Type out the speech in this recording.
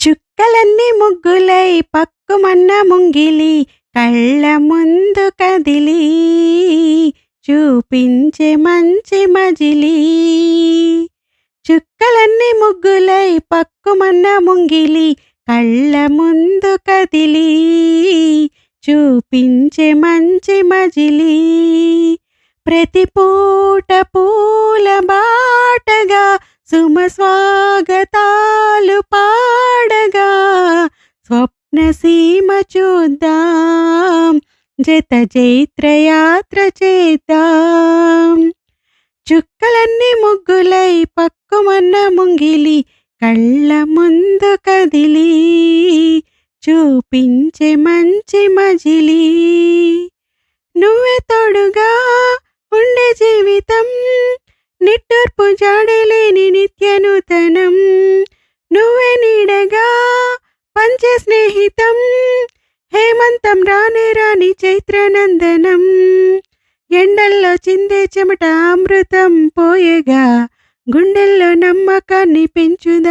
చుక్కలన్నీ ముగ్గులై పక్కుమన్న ముంగిలి కళ్ళ ముందు కదిలి చూపించే మంచి మజిలి. చుక్కలన్నీ ముగ్గులై పక్కుమన్న ముంగిలి కళ్ళ ముందు కదిలి చూపించే మంచి మజిలి. ప్రతి పూట పూల బాటగా సుమస్వాగతాలు పా సీమ చూద్దాం. జత చైత్రయాత్ర చేద్దాం. చుక్కలన్నీ ముగ్గులై పక్కుమన్న ముంగిలి కళ్ళ ముందు కదిలి చూపించే మంచి మజిలి. నువ్వే తోడుగా ఉండే జీవితం నిట్టూర్పు జాడలేని నిత్య స్నేహితం హేమంతం రానే రాని చైత్రనందనం. ఎండల్లో చిందే చెమట అమృతం పోయేగా గుండెల్లో నమ్మకాన్ని పెంచుదా